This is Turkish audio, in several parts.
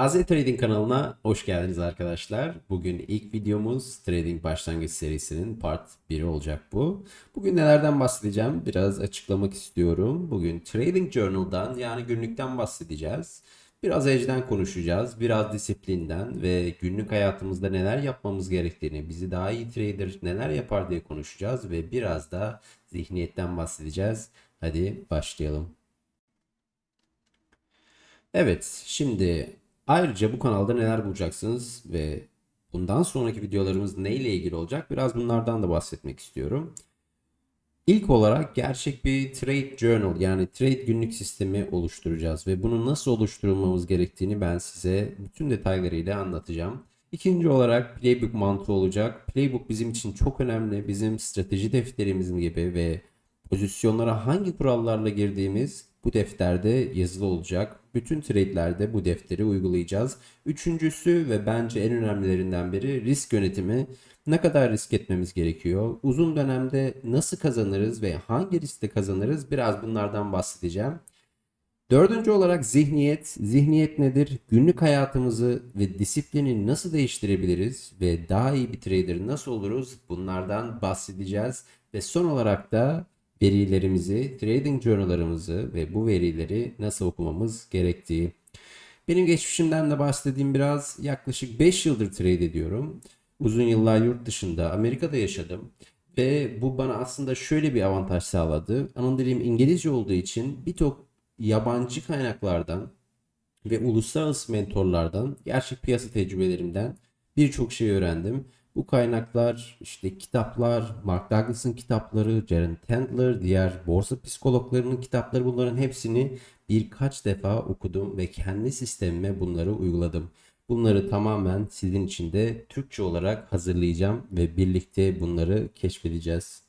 AZ Trading kanalına hoş geldiniz arkadaşlar. Bugün ilk videomuz Trading Başlangıç serisinin part 1'i olacak bu. Bugün nelerden bahsedeceğim biraz açıklamak istiyorum. Bugün Trading Journal'dan yani günlükten bahsedeceğiz. Biraz Edge'den konuşacağız, biraz disiplinden ve günlük hayatımızda neler yapmamız gerektiğini, bizi daha iyi trader neler yapar diye konuşacağız ve biraz da zihniyetten bahsedeceğiz. Hadi başlayalım. Evet, şimdi ayrıca bu kanalda neler bulacaksınız ve bundan sonraki videolarımız neyle ilgili olacak biraz bunlardan da bahsetmek istiyorum. İlk olarak gerçek bir trade journal yani trade günlük sistemi oluşturacağız ve bunu nasıl oluşturulmamız gerektiğini ben size bütün detaylarıyla anlatacağım. İkinci olarak playbook mantığı olacak. Playbook bizim için çok önemli. Bizim strateji defterimiz gibi ve pozisyonlara hangi kurallarla girdiğimiz bu defterde yazılı olacak. Bütün trade'lerde bu defteri uygulayacağız. Üçüncüsü ve bence en önemlilerinden biri risk yönetimi. Ne kadar risk etmemiz gerekiyor? Uzun dönemde nasıl kazanırız ve hangi riskte kazanırız? Biraz bunlardan bahsedeceğim. Dördüncü olarak zihniyet. Zihniyet nedir? Günlük hayatımızı ve disiplini nasıl değiştirebiliriz ve daha iyi bir trader nasıl oluruz? Bunlardan bahsedeceğiz. Ve son olarak da verilerimizi, trading journallarımızı ve bu verileri nasıl okumamız gerektiği. Benim geçmişimden de bahsettiğim biraz yaklaşık 5 yıldır trade ediyorum. Uzun yıllar yurt dışında Amerika'da yaşadım. Ve bu bana aslında şöyle bir avantaj sağladı. Ana İngilizce olduğu için birçok yabancı kaynaklardan ve uluslararası mentorlardan, gerçek piyasa tecrübelerimden birçok şey öğrendim. Bu kaynaklar işte kitaplar, Mark Douglas'ın kitapları, Jaren Tendler, diğer borsa psikologlarının kitapları bunların hepsini birkaç defa okudum ve kendi sistemime bunları uyguladım. Bunları tamamen sizin için de Türkçe olarak hazırlayacağım ve birlikte bunları keşfedeceğiz.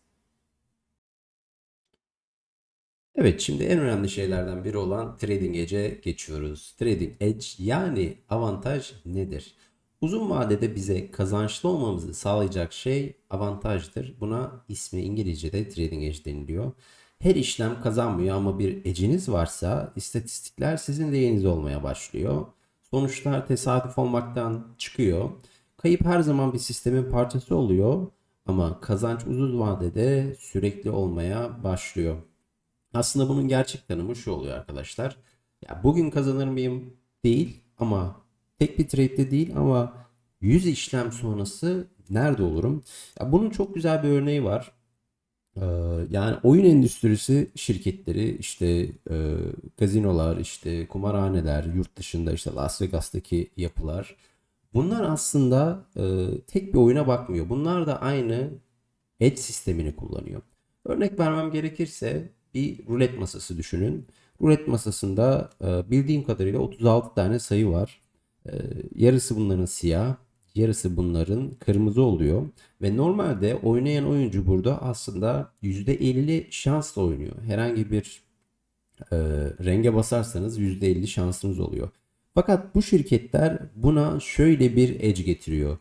Evet şimdi en önemli şeylerden biri olan Trading Edge'e geçiyoruz. Trading Edge yani avantaj nedir? Uzun vadede bize kazançlı olmamızı sağlayacak şey avantajdır. Buna ismi İngilizce'de trading edge deniliyor. Her işlem kazanmıyor ama bir eciniz varsa istatistikler sizin lehinize olmaya başlıyor. Sonuçlar tesadüf olmaktan çıkıyor. Kayıp her zaman bir sistemin parçası oluyor ama kazanç uzun vadede sürekli olmaya başlıyor. Aslında bunun gerçek tanımı şu oluyor arkadaşlar. Ya bugün kazanır mıyım? Değil ama tek bir trade'de değil ama 100 işlem sonrası nerede olurum? Ya bunun çok güzel bir örneği var. Ee, yani oyun endüstrisi şirketleri işte e, gazinolar işte kumarhaneler yurt dışında işte Las Vegas'taki yapılar bunlar aslında e, tek bir oyuna bakmıyor. Bunlar da aynı edge sistemini kullanıyor. Örnek vermem gerekirse bir rulet masası düşünün. Rulet masasında e, bildiğim kadarıyla 36 tane sayı var. E, yarısı bunların siyah, yarısı bunların kırmızı oluyor. Ve normalde oynayan oyuncu burada aslında %50 şansla oynuyor. Herhangi bir e, renge basarsanız %50 şansınız oluyor. Fakat bu şirketler buna şöyle bir edge getiriyor.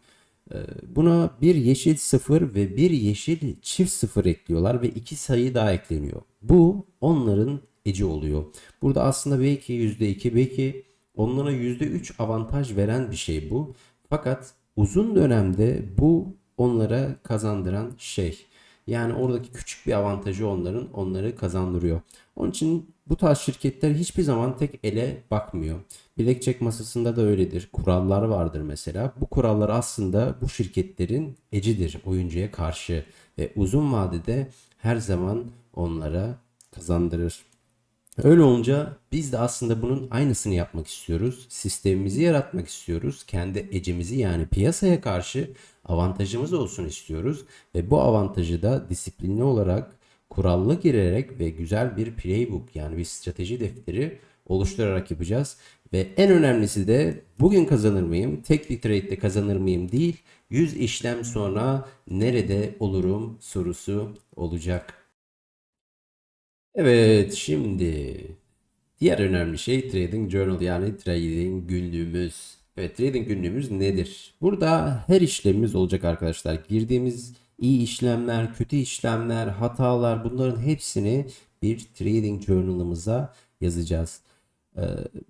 E, buna bir yeşil sıfır ve bir yeşil çift sıfır ekliyorlar ve iki sayı daha ekleniyor. Bu onların edge'i oluyor. Burada aslında belki %2 belki onlara %3 avantaj veren bir şey bu. Fakat uzun dönemde bu onlara kazandıran şey. Yani oradaki küçük bir avantajı onların onları kazandırıyor. Onun için bu tarz şirketler hiçbir zaman tek ele bakmıyor. Blackjack masasında da öyledir. Kurallar vardır mesela. Bu kurallar aslında bu şirketlerin ecidir oyuncuya karşı ve uzun vadede her zaman onlara kazandırır. Öyle olunca biz de aslında bunun aynısını yapmak istiyoruz. Sistemimizi yaratmak istiyoruz. Kendi ecemizi yani piyasaya karşı avantajımız olsun istiyoruz. Ve bu avantajı da disiplinli olarak kurallı girerek ve güzel bir playbook yani bir strateji defteri oluşturarak yapacağız. Ve en önemlisi de bugün kazanır mıyım? Tek bir trade'de kazanır mıyım değil. 100 işlem sonra nerede olurum sorusu olacak. Evet şimdi diğer önemli şey Trading Journal yani Trading günlüğümüz. Evet Trading günlüğümüz nedir? Burada her işlemimiz olacak arkadaşlar. Girdiğimiz iyi işlemler, kötü işlemler, hatalar bunların hepsini bir Trading Journal'ımıza yazacağız. Ee,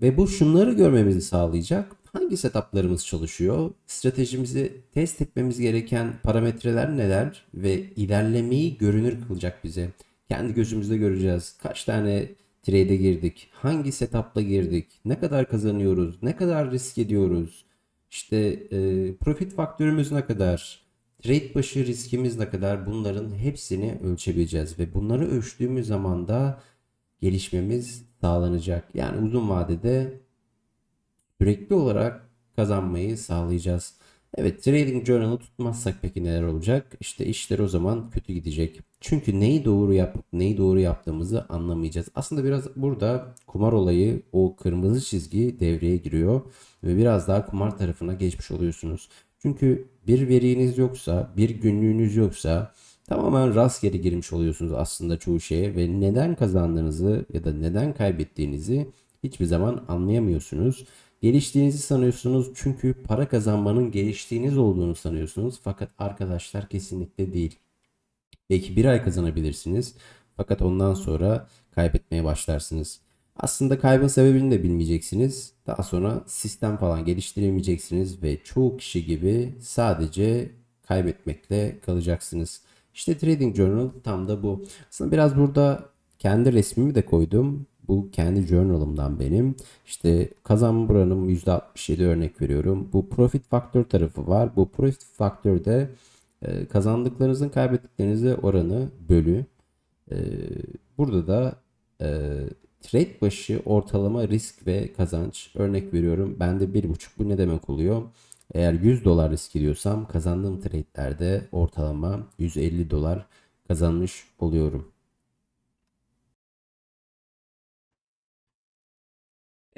ve bu şunları görmemizi sağlayacak. hangi setuplarımız çalışıyor? Stratejimizi test etmemiz gereken parametreler neler? Ve ilerlemeyi görünür kılacak bize. Kendi gözümüzde göreceğiz. Kaç tane trade'e girdik? Hangi setupla girdik? Ne kadar kazanıyoruz? Ne kadar risk ediyoruz? İşte e, profit faktörümüz ne kadar? Trade başı riskimiz ne kadar? Bunların hepsini ölçebileceğiz ve bunları ölçtüğümüz zaman da gelişmemiz sağlanacak. Yani uzun vadede sürekli olarak kazanmayı sağlayacağız. Evet, Trading Journal'ı tutmazsak peki neler olacak? İşte işler o zaman kötü gidecek. Çünkü neyi doğru yapıp neyi doğru yaptığımızı anlamayacağız. Aslında biraz burada kumar olayı o kırmızı çizgi devreye giriyor ve biraz daha kumar tarafına geçmiş oluyorsunuz. Çünkü bir veriniz yoksa, bir günlüğünüz yoksa tamamen rastgele girmiş oluyorsunuz aslında çoğu şeye ve neden kazandığınızı ya da neden kaybettiğinizi hiçbir zaman anlayamıyorsunuz. Geliştiğinizi sanıyorsunuz çünkü para kazanmanın geliştiğiniz olduğunu sanıyorsunuz. Fakat arkadaşlar kesinlikle değil. Belki bir ay kazanabilirsiniz. Fakat ondan sonra kaybetmeye başlarsınız. Aslında kaybın sebebini de bilmeyeceksiniz. Daha sonra sistem falan geliştiremeyeceksiniz ve çoğu kişi gibi sadece kaybetmekle kalacaksınız. İşte Trading Journal tam da bu. Aslında biraz burada kendi resmimi de koydum. Bu kendi journalımdan benim. İşte kazanma oranım %67 örnek veriyorum. Bu profit faktör tarafı var. Bu profit faktörde e, kazandıklarınızın kaybettiklerinizin oranı bölü. E, burada da e, trade başı ortalama risk ve kazanç örnek veriyorum. Bende 1.5 bu ne demek oluyor? Eğer 100 dolar risk ediyorsam kazandığım trade'lerde ortalama 150 dolar kazanmış oluyorum.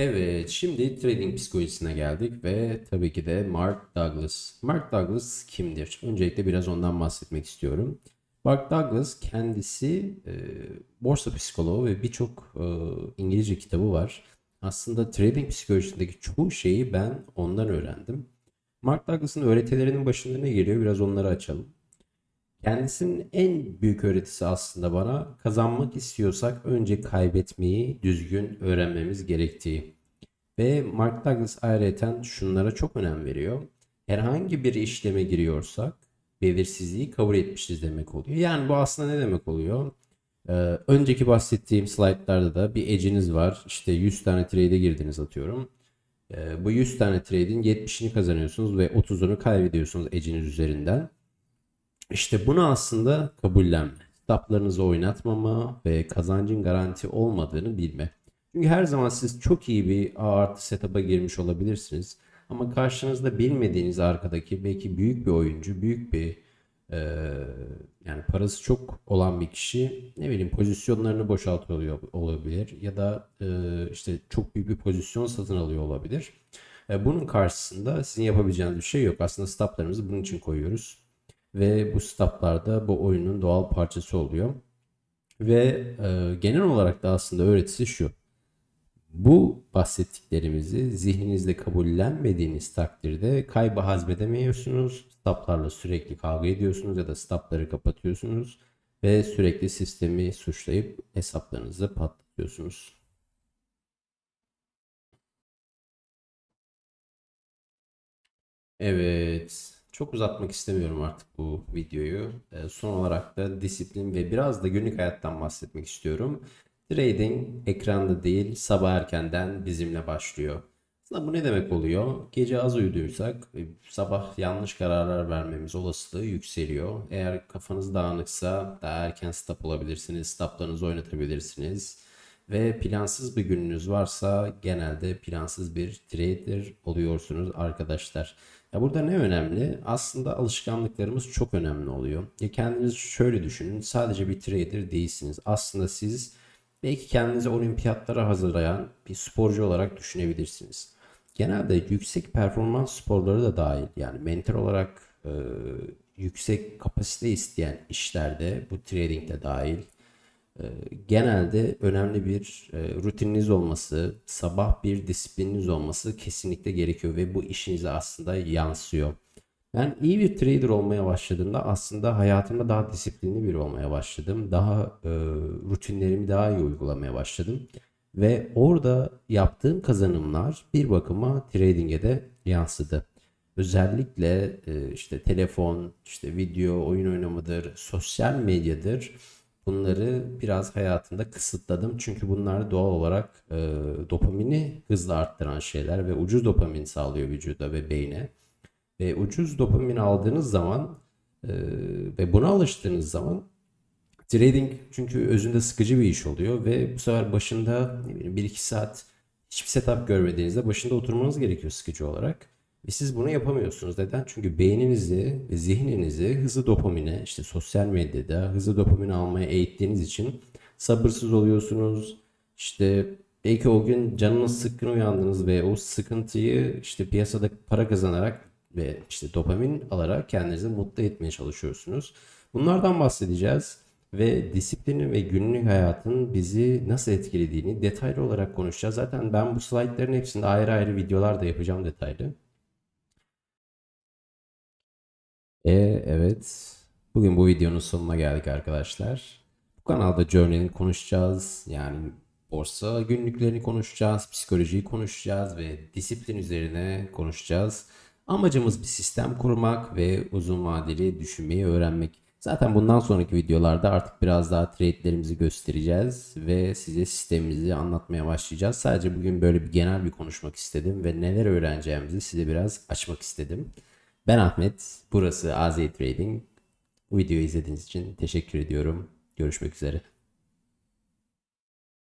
Evet, şimdi trading psikolojisine geldik ve tabii ki de Mark Douglas. Mark Douglas kimdir? Öncelikle biraz ondan bahsetmek istiyorum. Mark Douglas kendisi e, borsa psikoloğu ve birçok e, İngilizce kitabı var. Aslında trading psikolojisindeki çoğu şeyi ben ondan öğrendim. Mark Douglas'ın öğretilerinin başında ne geliyor? Biraz onları açalım. Kendisinin en büyük öğretisi aslında bana kazanmak istiyorsak önce kaybetmeyi düzgün öğrenmemiz gerektiği. Ve Mark Douglas ayrıca şunlara çok önem veriyor. Herhangi bir işleme giriyorsak belirsizliği kabul etmişiz demek oluyor. Yani bu aslında ne demek oluyor? Ee, önceki bahsettiğim slaytlarda da bir edge'iniz var. İşte 100 tane trade'e girdiniz atıyorum. Ee, bu 100 tane trade'in 70'ini kazanıyorsunuz ve 30'unu kaybediyorsunuz edge'iniz üzerinden. İşte bunu aslında kabullenme. Stoplarınızı oynatmama ve kazancın garanti olmadığını bilme. Çünkü her zaman siz çok iyi bir A artı setup'a girmiş olabilirsiniz. Ama karşınızda bilmediğiniz arkadaki belki büyük bir oyuncu, büyük bir e, yani parası çok olan bir kişi ne bileyim pozisyonlarını boşaltıyor olabilir ya da e, işte çok büyük bir pozisyon satın alıyor olabilir. E, bunun karşısında sizin yapabileceğiniz bir şey yok. Aslında stoplarımızı bunun için koyuyoruz. Ve bu stoplar da bu oyunun doğal parçası oluyor. Ve e, genel olarak da aslında öğretisi şu. Bu bahsettiklerimizi zihninizde kabullenmediğiniz takdirde kaybı hazmedemiyorsunuz. Stoplarla sürekli kavga ediyorsunuz ya da stopları kapatıyorsunuz ve sürekli sistemi suçlayıp hesaplarınızı patlatıyorsunuz. Evet. Çok uzatmak istemiyorum artık bu videoyu. Ee, son olarak da disiplin ve biraz da günlük hayattan bahsetmek istiyorum. Trading ekranda değil sabah erkenden bizimle başlıyor. Aslında bu ne demek oluyor? Gece az uyuduysak e, sabah yanlış kararlar vermemiz olasılığı yükseliyor. Eğer kafanız dağınıksa daha erken stop olabilirsiniz. Stoplarınızı oynatabilirsiniz. Ve plansız bir gününüz varsa genelde plansız bir trader oluyorsunuz arkadaşlar. Ya burada ne önemli? Aslında alışkanlıklarımız çok önemli oluyor. Ya kendiniz şöyle düşünün. Sadece bir trader değilsiniz. Aslında siz belki kendinizi olimpiyatlara hazırlayan bir sporcu olarak düşünebilirsiniz. Genelde yüksek performans sporları da dahil yani mental olarak e, yüksek kapasite isteyen işlerde bu trading de dahil genelde önemli bir e, rutininiz olması, sabah bir disiplininiz olması kesinlikle gerekiyor ve bu işinize aslında yansıyor. Ben iyi bir trader olmaya başladığımda aslında hayatımda daha disiplinli bir olmaya başladım. Daha e, rutinlerimi daha iyi uygulamaya başladım. ve orada yaptığım kazanımlar bir bakıma trading'e de yansıdı. Özellikle e, işte telefon, işte video, oyun oynamadır, sosyal medyadır. Bunları biraz hayatımda kısıtladım. Çünkü bunlar doğal olarak e, dopamini hızla arttıran şeyler ve ucuz dopamin sağlıyor vücuda ve beyne. Ve ucuz dopamin aldığınız zaman e, ve buna alıştığınız zaman trading çünkü özünde sıkıcı bir iş oluyor ve bu sefer başında ne bileyim 1-2 saat hiçbir setup görmediğinizde başında oturmanız gerekiyor sıkıcı olarak. Ve siz bunu yapamıyorsunuz. Neden? Çünkü beyninizi ve zihninizi hızlı dopamine, işte sosyal medyada hızlı dopamin almaya eğittiğiniz için sabırsız oluyorsunuz. İşte belki o gün canınız sıkkın uyandınız ve o sıkıntıyı işte piyasada para kazanarak ve işte dopamin alarak kendinizi mutlu etmeye çalışıyorsunuz. Bunlardan bahsedeceğiz ve disiplinin ve günlük hayatın bizi nasıl etkilediğini detaylı olarak konuşacağız. Zaten ben bu slaytların hepsinde ayrı ayrı videolar da yapacağım detaylı. E, evet. Bugün bu videonun sonuna geldik arkadaşlar. Bu kanalda Journey'ni konuşacağız. Yani borsa günlüklerini konuşacağız, psikolojiyi konuşacağız ve disiplin üzerine konuşacağız. Amacımız bir sistem kurmak ve uzun vadeli düşünmeyi öğrenmek. Zaten bundan sonraki videolarda artık biraz daha trade'lerimizi göstereceğiz ve size sistemimizi anlatmaya başlayacağız. Sadece bugün böyle bir genel bir konuşmak istedim ve neler öğreneceğimizi size biraz açmak istedim. Ben Ahmet, burası AZ Trading. Bu videoyu izlediğiniz için teşekkür ediyorum. Görüşmek üzere.